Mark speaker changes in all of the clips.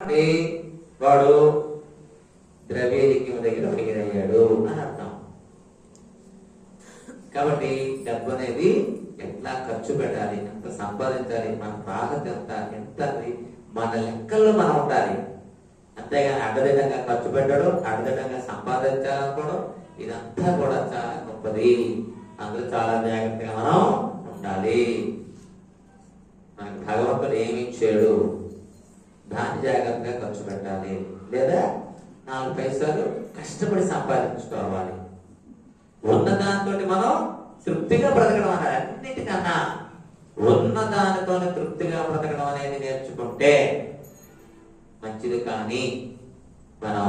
Speaker 1: అంటే వాడు ద్రవ్యలింగం దగ్గర ఫెయిల్ అయ్యాడు అని అర్థం. కాబట్టి డబ్బు అనేది ఎట్లా ఖర్చు పెట్టాలి ఎంత సంపాదించాలి మన ప్రాగత ఎంత ఎంత అది మన లెక్కల్లో మనం ఉండాలి. అంతేగాని అడ్డదిడ్డంగా ఖర్చు పెట్టడం అడ్డదిడ్డంగా సంపాదించాలనుకోవడం ఇదంతా కూడా చాలా గొప్పది. అందులో చాలా జాగ్రత్తగా మనం ఉండాలి. మనకు భగవంతుడు ఏమి ఇచ్చాడు? దాన్ని జాగ్రత్తగా ఖర్చు పెట్టాలి. లేదా నాలుగు పైసలు కష్టపడి సంపాదించుకోవాలి. ఉన్న దాంతో మనం తృప్తిగా బ్రతకడం అన్నారు అన్నిటికన్నా ఉన్న దానితో తృప్తిగా బ్రతకడం అనేది నేర్చుకుంటే మంచిది కానీ మనం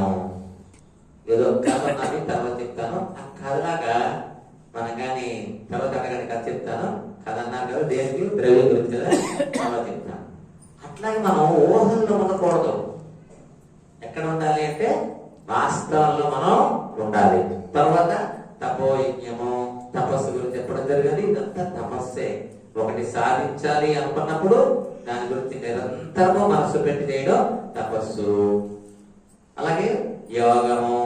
Speaker 1: ఏదో కథ తర్వాత చెప్తాను. ఆ కథలాగా మనం కానీ తర్వాత అనగానే కథ చెప్తాను. కథ అన్నారు కదా దేనికి? ద్రవ్యం గురించి కదా తర్వాత చెప్తాను అట్లాగే మనం ఊహల్లో ఉండకూడదు ఎక్కడ ఉండాలి అంటే వాస్తవంలో మనం ఉండాలి. తర్వాత తపోయజ్ఞము తపస్సు గురించి చెప్పడం జరిగింది. ఇదంతా తపస్సే. ఒకటి సాధించాలి అనుకున్నప్పుడు దాని గురించి నిరంతరము మనసు పెట్టి చేయడం తపస్సు. అలాగే యోగము.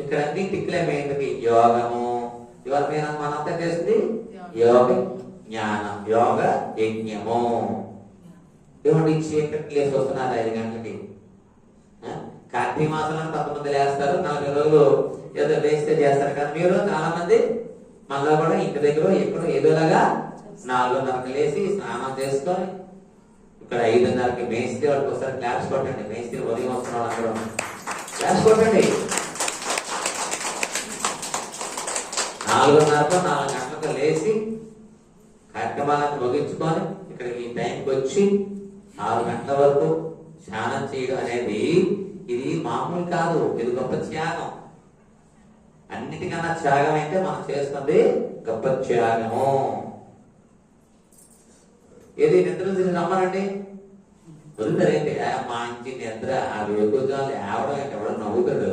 Speaker 1: ఇక్కడ అన్ని టిక్లేమేందుకు యోగము. ఎవరి మీద మనంతా చేస్తుంది యోగ జ్ఞానం యోగ యజ్ఞము. దేవుడు చీకటి లేచి వస్తున్నారు ఐదు గంటలకి. కార్తీక మాసంలో కొంతమంది లేస్తారు నలభై రోజులు ఏదో వేస్తే చేస్తారు కానీ మీరు చాలా మంది మళ్ళా కూడా ఇంటి దగ్గర ఎక్కడో ఏదోలాగా నాలుగున్నరకు లేచి స్నానం చేసుకొని ఇక్కడ ఐదున్నరకి మేస్త్రి వాళ్ళకి ఒకసారి క్లాస్ కొట్టండి. మేస్త్రి ఉదయం వస్తున్నాడు అందరూ క్లాస్ కొట్టండి. నాలుగున్నరకు నాలుగు గంటలకు లేచి కార్యక్రమాలను ముగించుకొని ఇక్కడికి ఈ టైంకి వచ్చి ఆరు గంటల వరకు స్నానం చేయడం అనేది ఇది మామూలు కాదు. ఇది గొప్ప త్యాగం. అన్నిటికన్నా త్యాగం అయితే మనం చేస్తుంది గొప్ప త్యాగము ఏది నిద్ర తిరిగి రమ్మనండి? వదిలేరండి మా ఇంటి నిద్ర ఆ వేగుజాలు ఆవడం ఎవడో నవ్వుతాడు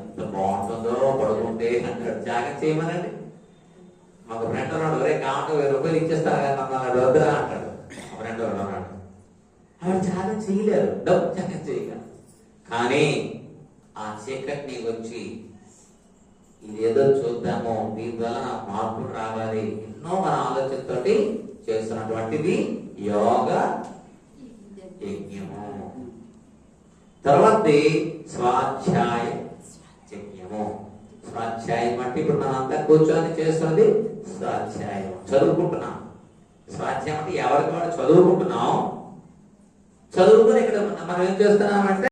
Speaker 1: ఎంత బాగుంటుందో పడుకుంటే అంటాడు త్యాగం చేయమనండి. మాకు ఫ్రెండ్ ఉన్నాడు ఒరే కావంటే వెయ్యి రూపాయలు ఇచ్చేస్తారు? కదా మమ్మల్ని వద్దురా అంటాడు. ఫ్రెండ్ ఉన్నాడు. ఆవిడ త్యాగం చేయలేరు డబ్బు త్యాగం చేయగలరు కానీ ఆ చీకటిని వచ్చి ఇదేదో చూద్దాము. దీని ద్వారా మార్పులు రావాలి. ఎన్నో మన ఆలోచనతోటి చేస్తున్నటువంటిది యోగ యజ్ఞము. తర్వాతది స్వాధ్యాయ యజ్ఞము. స్వాధ్యాయం అంటే ఇప్పుడు మనం అంతా కూర్చొని చేస్తున్నది స్వాధ్యాయం. చదువుకుంటున్నాం. స్వాధ్యాయం అంటే ఎవరికి వాడు చదువుకుంటున్నాం? చదువుకుని ఇక్కడ మనం ఏం చేస్తున్నామంటే